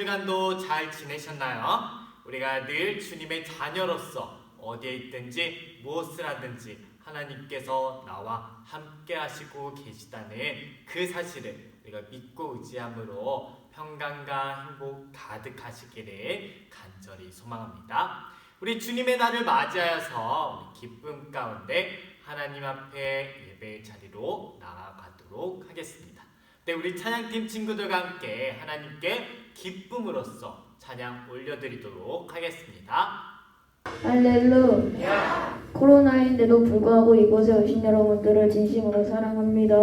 주간도 잘 지내셨나요? 우리가 늘 주님의 자녀로서 어디에 있든지 무엇을 하든지 하나님께서 나와 함께 하시고 계시다는 그 사실을 우리가 믿고 의지함으로 평강과 행복 가득하시기를 간절히 소망합니다. 우리 주님의 날을 맞이하여서 기쁨 가운데 하나님 앞에 예배의 자리로 나아가도록 하겠습니다. 네, 우리 찬양팀 친구들과 함께 하나님께 기쁨으로써 찬양 올려드리도록 하겠습니다. 할렐루야. 코로나인데도 불구하고 이곳에 오신 여러분들을 진심으로 사랑합니다.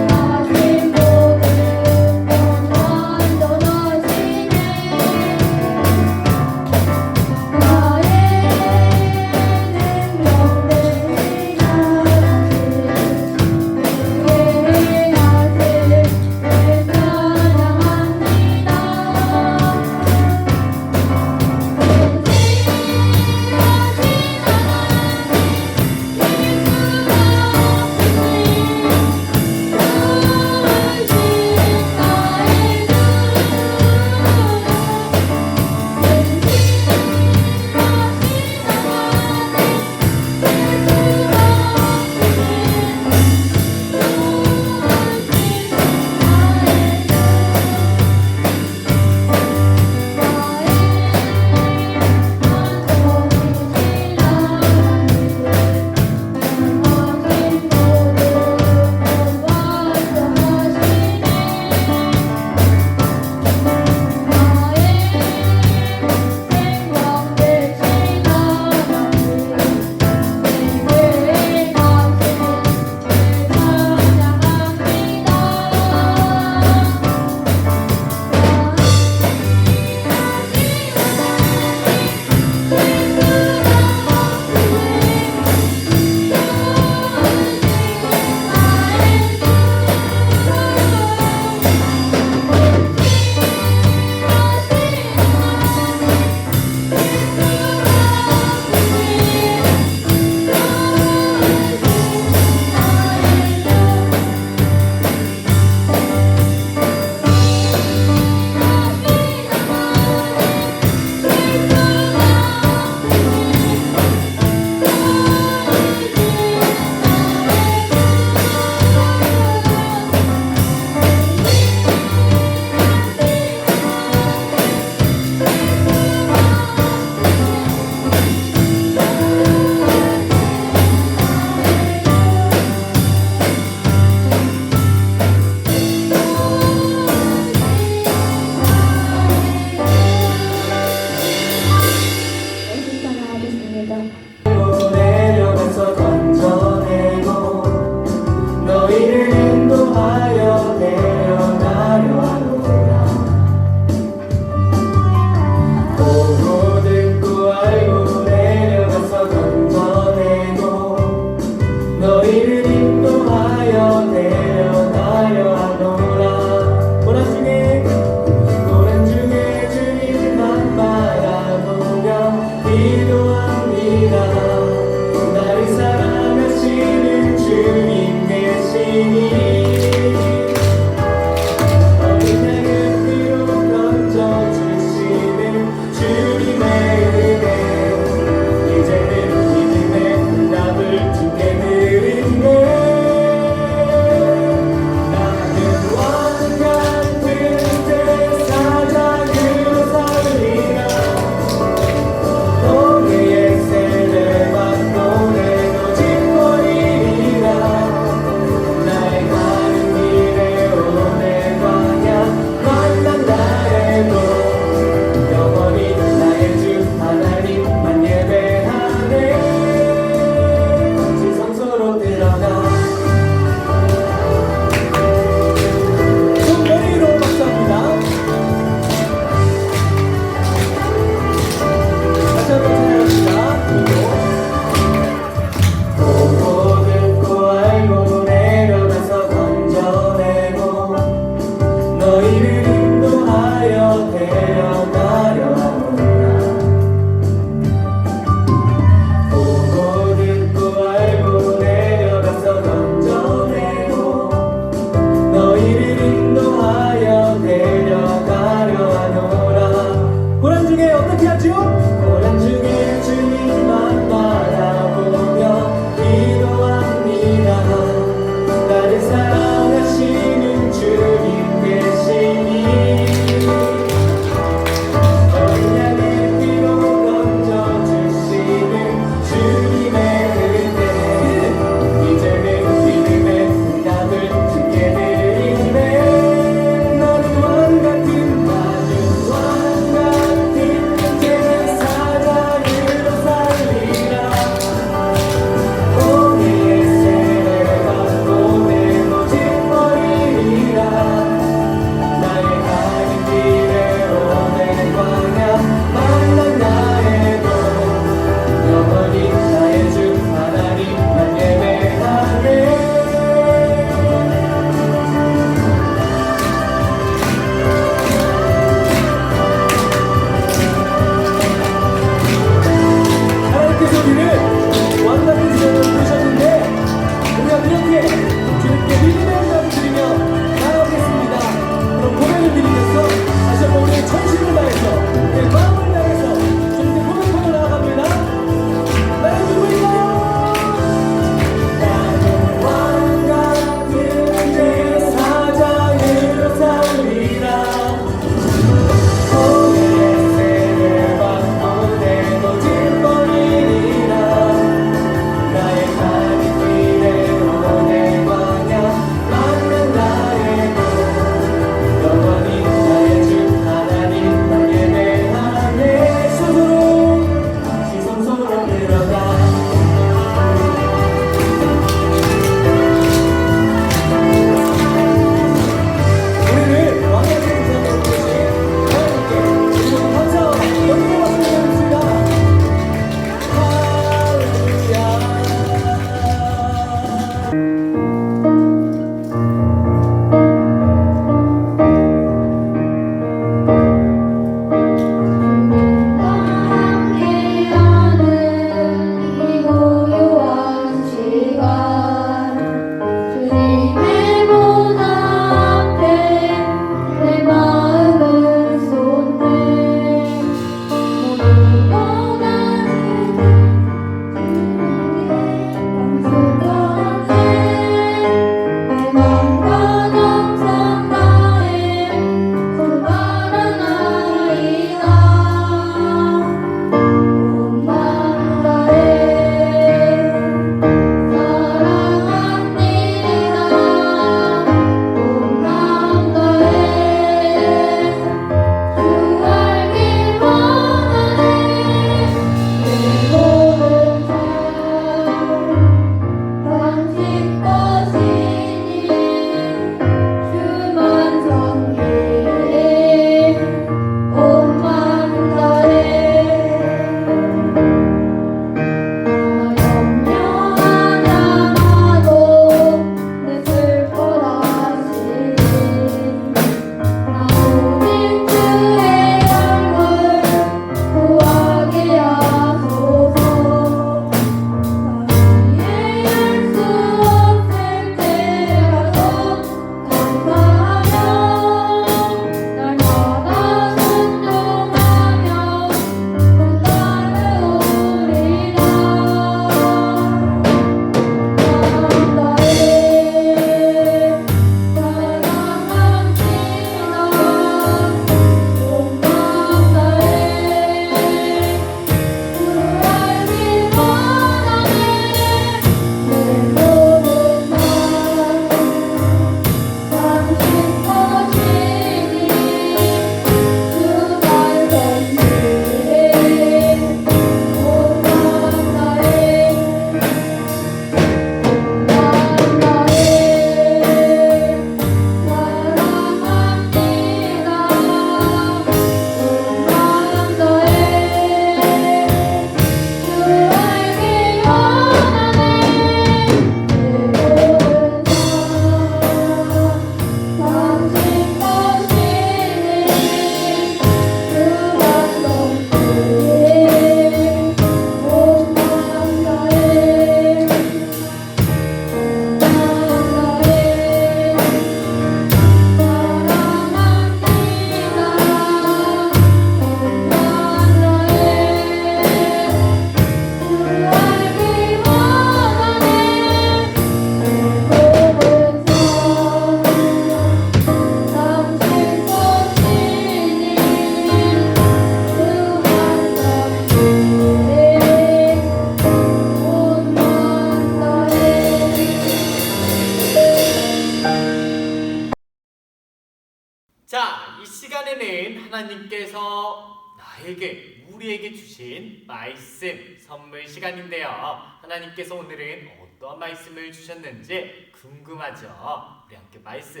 하나님께서 오늘은 어떠한 말씀을 주셨는지 궁금하죠? 우리 함께 말씀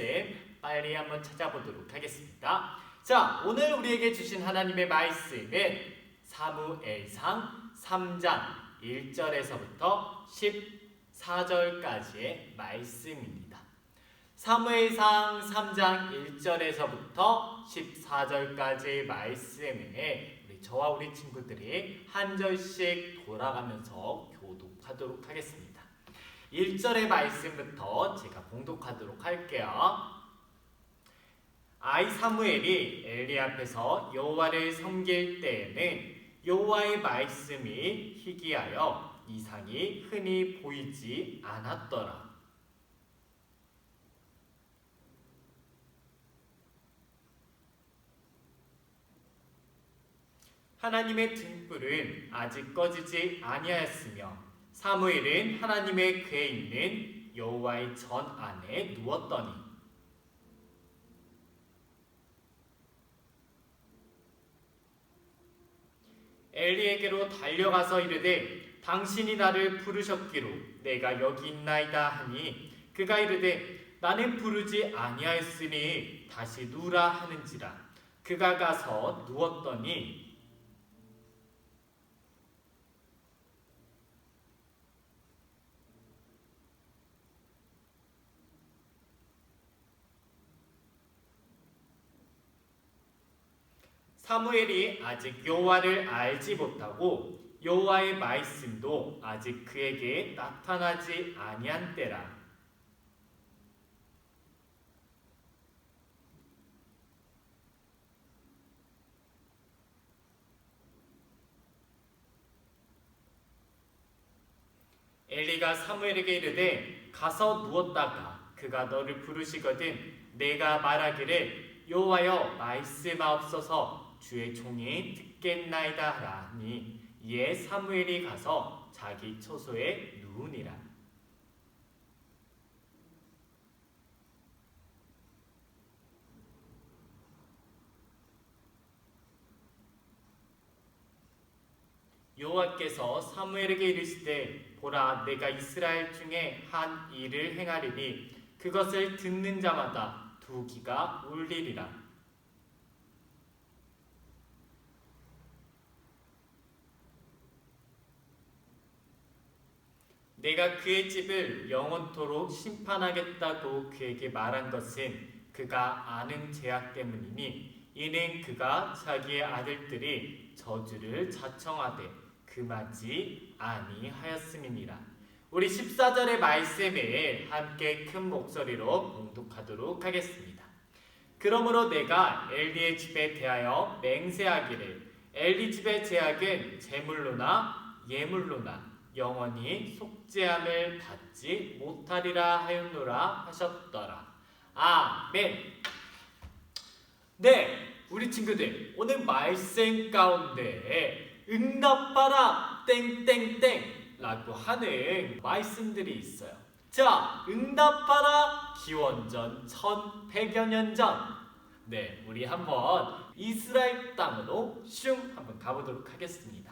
빨리 한번 찾아보도록 하겠습니다. 자, 오늘 우리에게 주신 하나님의 말씀은 사무엘상 3장 1절에서부터 14절까지의 말씀입니다. 사무엘상 3장 1절에서부터 14절까지의 말씀에 저와 우리 친구들이 한 절씩 돌아가면서 교독하도록 하겠습니다. 1절의 말씀부터 제가 봉독하도록 할게요. 아이 사무엘이 엘리 앞에서 여호와를 섬길 때에는 여호와의 말씀이 희귀하여 이상이 흔히 보이지 않았더라. 하나님의 등불은 아직 꺼지지 아니하였으며 사무엘은 하나님의 궤에 있는 여호와의 전 안에 누웠더니 엘리에게로 달려가서 이르되 당신이 나를 부르셨기로 내가 여기 있나이다 하니 그가 이르되 나는 부르지 아니하였으니 다시 누라 하는지라. 그가 가서 누웠더니 사무엘이 아직 여호와를 알지 못하고 여호와의 말씀도 아직 그에게 나타나지 아니한 때라. 엘리가 사무엘에게 이르되 가서 누웠다가 그가 너를 부르시거든 내가 말하기를 여호와여 말씀하옵소서 주의 종이 듣겠나이다 하니 이에 사무엘이 가서 자기 처소에 누우니라. 여호와께서 사무엘에게 이르시되 보라 내가 이스라엘 중에 한 일을 행하리니 그것을 듣는 자마다 두 귀가 울리리라 내가 그의 집을 영원토록 심판하겠다고 그에게 말한 것은 그가 아는 죄악 때문이니 이는 그가 자기의 아들들이 저주를 자청하되 금하지 아니하였음이니라. 우리 14절의 말씀을 함께 큰 목소리로 봉독하도록 하겠습니다. 그러므로 내가 엘리의 집에 대하여 맹세하기를 엘리 집의 제약은 제물로나 예물로나 영원히 속죄함을 받지 못하리라 하였노라 하셨더라. 아멘. 네, 우리 친구들 오늘 말씀 가운데 응답하라 땡땡땡라고 하는 말씀들이 있어요. 자, 응답하라 기원전 1100여 년 전. 네, 우리 한번 이스라엘 땅으로 슝 한번 가보도록 하겠습니다.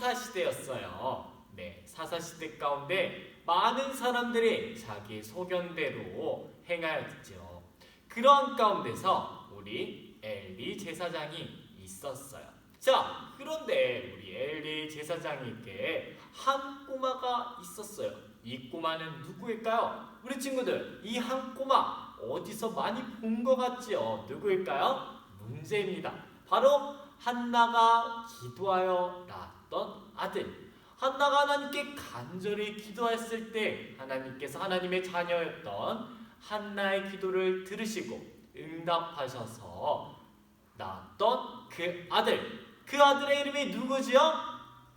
때는 사사 시대였어요. 네, 사사 시대 가운데 많은 사람들이 자기 소견대로 행하였죠. 그런 가운데서 우리 엘리 제사장이 있었어요. 자, 그런데 우리 엘리 제사장에게 한 꼬마가 있었어요. 이 꼬마는 누구일까요? 우리 친구들, 이 한 꼬마 어디서 많이 본 것 같지요? 누구일까요? 문제입니다. 바로 한나가 기도하여 낳았던 아들. 한나가 하나님께 간절히 기도했을 때 하나님께서 하나님의 자녀였던 한나의 기도를 들으시고 응답하셔서 낳았던 그 아들. 그 아들의 이름이 누구지요?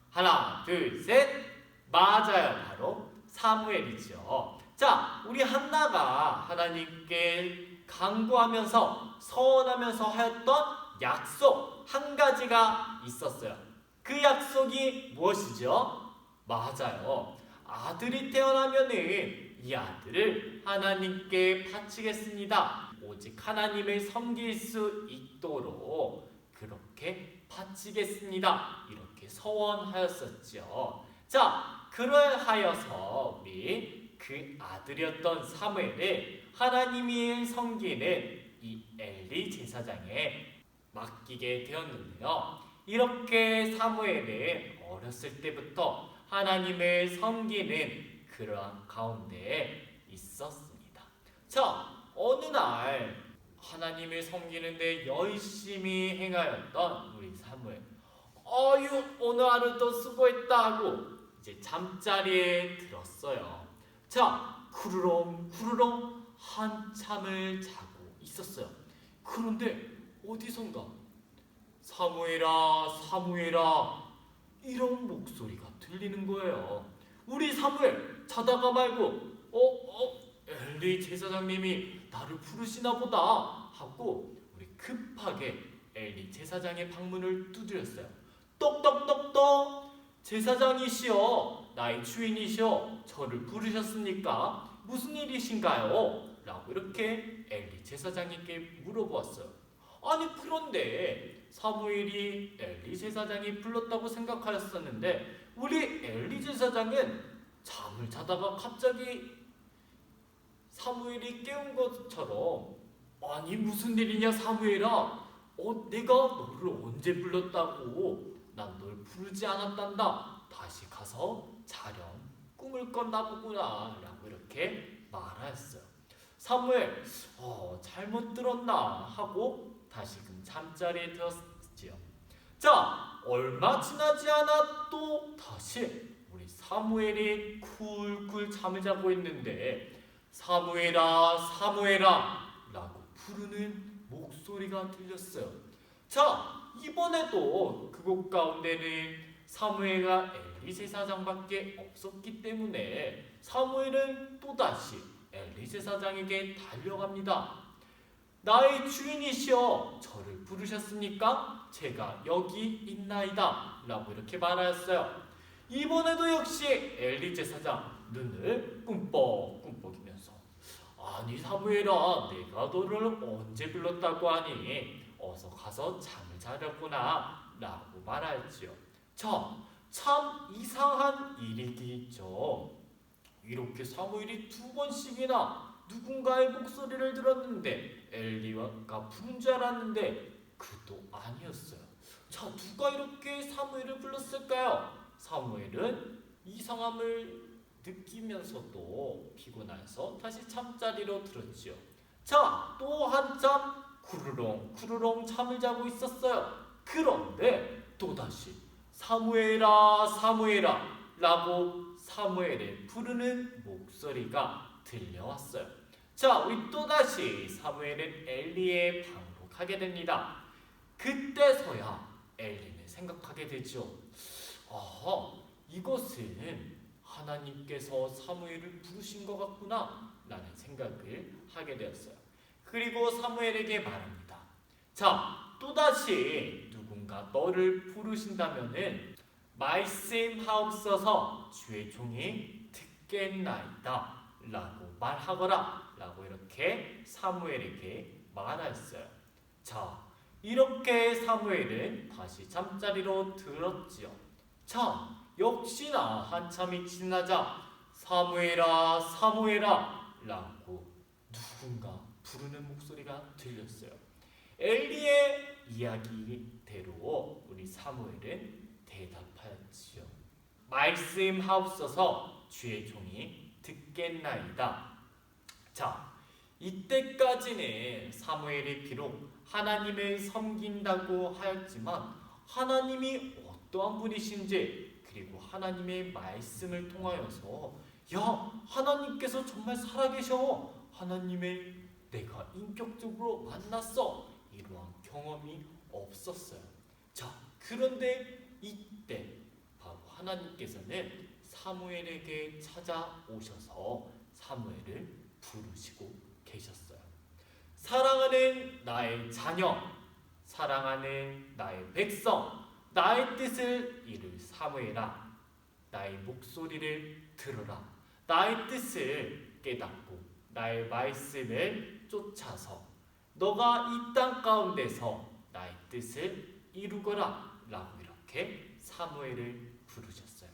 하나, 둘, 셋. 맞아요. 바로 사무엘이죠. 자, 우리 한나가 하나님께 강구하면서 서원하면서 하였던 약속 한 가지가 있었어요. 그 약속이 무엇이죠? 맞아요. 아들이 태어나면은 이 아들을 하나님께 바치겠습니다. 오직 하나님을 섬길 수 있도록 그렇게 바치겠습니다. 이렇게 서원하였었죠. 자, 그러하여서 우리 그 아들이었던 사무엘을 하나님이 섬기는 이 엘리 제사장에 맡기게 되었는데요. 이렇게 사무엘은 어렸을 때부터 하나님을 섬기는 그러한 가운데 있었습니다. 자, 어느 날 하나님을 섬기는데 열심히 행하였던 우리 사무엘. 어유 오늘 하루도 수고했다 하고 이제 잠자리에 들었어요. 자, 쿠르렁 쿠르렁 한참을 자고 있었어요. 그런데 어디선가 사무엘아 사무엘아 이런 목소리가 들리는 거예요. 우리 사무엘 자다가 말고 어 어, 엘리 제사장님이 나를 부르시나 보다 하고 우리 급하게 엘리 제사장의 방문을 두드렸어요. 똑똑똑똑 제사장이시여 나의 주인이시여 저를 부르셨습니까? 무슨 일이신가요? 라고 이렇게 엘리 제사장에게 물어보았어요. 아니 그런데 사무엘이 엘리 제사장이 불렀다고 생각하였었는데 우리 엘리 제사장은 잠을 자다가 갑자기 사무엘이 깨운 것처럼 아니 무슨 일이냐 사무엘아? 어 내가 너를 언제 불렀다고? 난 널 부르지 않았단다. 다시 가서 자렴. 꿈을 꿨나 보구나. 라고 이렇게 말하였어요. 사무엘 어 잘못 들었나? 하고 다시금 잠자리에 들었지요 자 얼마 지나지 않아 또 다시 우리 사무엘이 쿨쿨 잠을 자고 있는데 사무엘아 사무엘아 라고 부르는 목소리가 들렸어요. 자 이번에도 그곳 가운데는 사무엘과 엘리 제사장밖에 없었기 때문에 사무엘은 또다시 엘리 제사장에게 달려갑니다. 나의 주인이시여 저를 부르셨습니까? 제가 여기 있나이다. 라고 이렇게 말하였어요. 이번에도 역시 엘리 제사장 눈을 꿈뻑꿈뻑이면서 아니 사무엘아 내가 너를 언제 불렀다고 하니? 어서 가서 잠을 자려구나. 라고 말하였지요. 자참 이상한 일이기 있죠. 이렇게 사무엘이 두 번씩이나 누군가의 목소리를 들었는데 엘리가 부른 줄 알았는데 그도 아니었어요 자 누가 이렇게 사무엘을 불렀을까요? 사무엘은 이상함을 느끼면서도 피곤해서 다시 잠자리로 들었지요. 자, 또 한참 구르렁 구르렁 잠을 자고 있었어요. 그런데 또다시 사무엘아 사무엘아 라고 사무엘의 부르는 목소리가 들려왔어요. 자, 우리 또다시 사무엘은 방으로 가게 됩니다. 그때서야 엘리는 생각하게 되죠. 아, 이것은 하나님께서 사무엘을 부르신 것 같구나 라는 생각을 하게 되었어요. 그리고 사무엘에게 말합니다. 자, 또다시 누군가 너를 부르신다면은 말씀하옵소서 주의 종이 듣겠나이다 라고 말하거라 라고 이렇게 사무엘에게 말하였어요. 자, 이렇게 사무엘은 다시 잠자리로 들었지요. 자, 역시나 한참이 지나자 사무엘아 사무엘아 라고 누군가 부르는 목소리가 들렸어요. 엘리의 이야기대로 우리 사무엘은 대답하였지요. 말씀하옵소서 주의 종이 듣겠나이다. 자, 이때까지는 사무엘이 비록 하나님을 섬긴다고 하였지만 하나님이 어떠한 분이신지 그리고 하나님의 말씀을 통하여서 야 하나님께서 정말 살아계셔. 하나님의 내가 인격적으로 만났어. 이러한 경험이 없었어요. 자 그런데 이때 바로 하나님께서는 사무엘에게 찾아오셔서 사무엘을 부르시고 계셨어요. 사랑하는 나의 자녀 사랑하는 나의 백성 나의 뜻을 이룰 사무엘아 나의 목소리를 들으라. 나의 뜻을 깨닫고 나의 말씀을 쫓아서 너가 이 땅 가운데서 나의 뜻을 이루거라. 라고 이렇게 사무엘을 부르셨어요.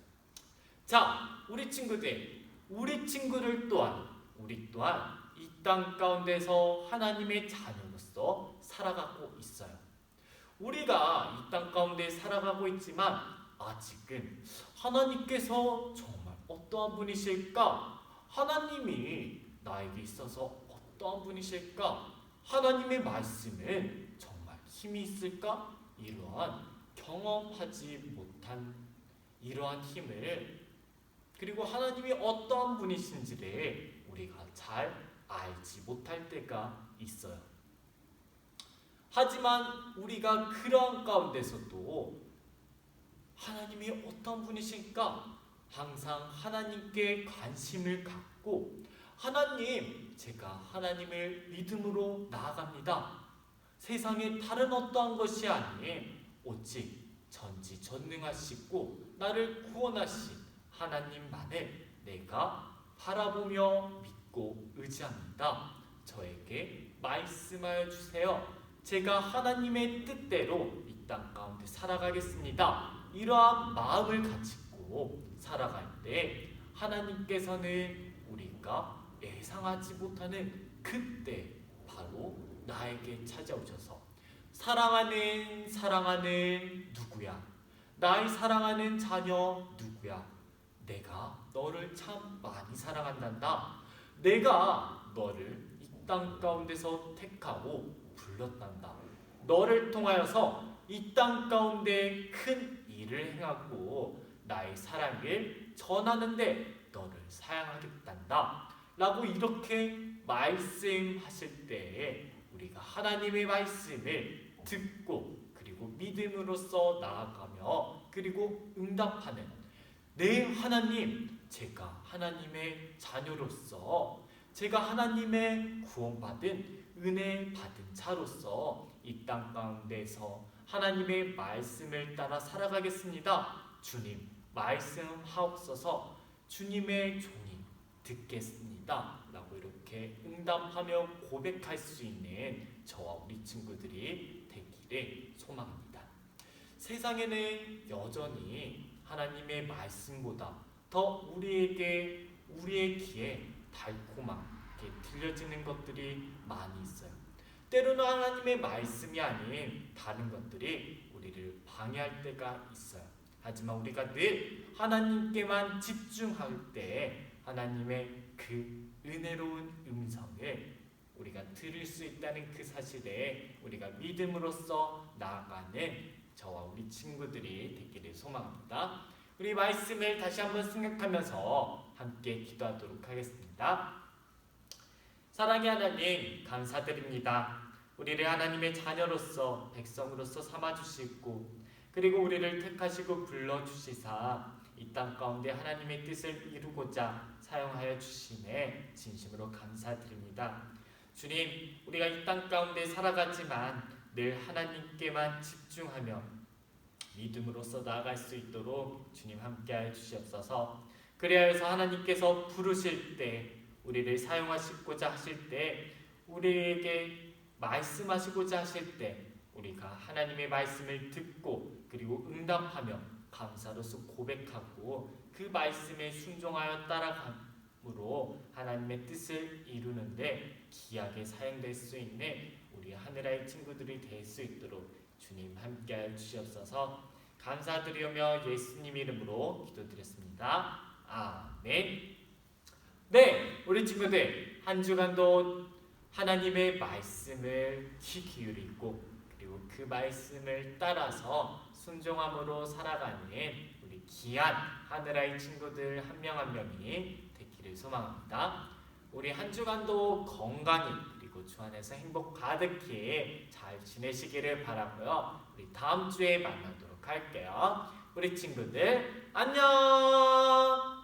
자, 우리 친구들, 우리 친구들 또한 우리 또한 이 땅 가운데서 하나님의 자녀로서 살아가고 있어요. 우리가 이 땅 가운데 살아가고 있지만 아직은 하나님께서 정말 어떠한 분이실까? 하나님이 나에게 있어서 어떠한 분이실까? 하나님의 말씀은 정말 힘이 있을까? 이러한 경험하지 못한 이러한 힘을 그리고 하나님이 어떠한 분이신지를 우리가 잘 알지 못할 때가 있어요. 하지만 우리가 그러한 가운데서도 하나님이 어떤 분이실까? 항상 하나님께 관심을 갖고 하나님, 제가 하나님을 믿음으로 나아갑니다. 세상에 다른 어떠한 것이 아닌 오직 전지전능하시고 나를 구원하신 하나님만을 내가 바라보며 믿고 의지합니다. 저에게 말씀하여 주세요. 제가 하나님의 뜻대로 이 땅 가운데 살아가겠습니다. 이러한 마음을 가지고 살아갈 때 하나님께서는 우리가 예상하지 못하는 그때 바로 나에게 찾아오셔서 사랑하는 사랑하는 누구야? 나의 사랑하는 자녀 누구야? 내가 너를 참 많이 사랑한단다. 내가 너를 이 땅 가운데서 택하고 불렀단다. 너를 통하여서 이 땅 가운데 큰 일을 행하고 나의 사랑을 전하는데 너를 사랑하겠단다. 라고 이렇게 말씀하실 때 우리가 하나님의 말씀을 듣고 그리고 믿음으로써 나아가며 그리고 응답하는 네 하나님 제가 하나님의 자녀로서 제가 하나님의 구원받은 은혜 받은 자로서 이 땅 가운데서 하나님의 말씀을 따라 살아가겠습니다. 주님 말씀하옵소서 주님의 종이 듣겠습니다. 라고 이렇게 응답하며 고백할 수 있는 저와 우리 친구들이 되기를 소망합니다. 세상에는 여전히 하나님의 말씀보다 더 우리에게 우리의 귀에 달콤하게 들려지는 것들이 많이 있어요. 때로는 하나님의 말씀이 아닌 다른 것들이 우리를 방해할 때가 있어요. 하지만 우리가 늘 하나님께만 집중할 때 하나님의 그 은혜로운 음성을 우리가 들을 수 있다는 그 사실에 우리가 믿음으로써 나아가는 저와 우리 친구들이 되기를 소망합니다. 우리 말씀을 다시 한번 생각하면서 함께 기도하도록 하겠습니다. 사랑의 하나님 감사드립니다. 우리를 하나님의 자녀로서 백성으로서 삼아 주시고 그리고 우리를 택하시고 불러 주시사 이 땅 가운데 하나님의 뜻을 이루고자 사용하여 주심에 진심으로 감사드립니다. 주님, 우리가 이 땅 가운데 살아가지만 늘 하나님께만 집중하며 믿음으로써 나아갈 수 있도록 주님 함께하여 주시옵소서. 그리하여서 하나님께서 부르실 때 우리를 사용하시고자 하실 때 우리에게 말씀하시고자 하실 때 우리가 하나님의 말씀을 듣고 그리고 응답하며 감사로서 고백하고 그 말씀에 순종하여 따라감으로 하나님의 뜻을 이루는데 귀하게 사용될 수 있는 우리 하늘의 친구들이 될 수 있도록 주님 함께하여 주시옵소서 감사드리며 예수님 이름으로 기도드렸습니다. 아멘. 네, 우리 친구들 한 주간도 하나님의 말씀을 귀 기울이고 그리고 그 말씀을 따라서 순종함으로 살아가는 우리 귀한 하늘아이 친구들 한 명 한 명이 되기를 소망합니다. 우리 한 주간도 건강히 주 안에서 행복 가득히 잘 지내시기를 바라고요. 우리 다음 주에 만나도록 할게요. 우리 친구들 안녕.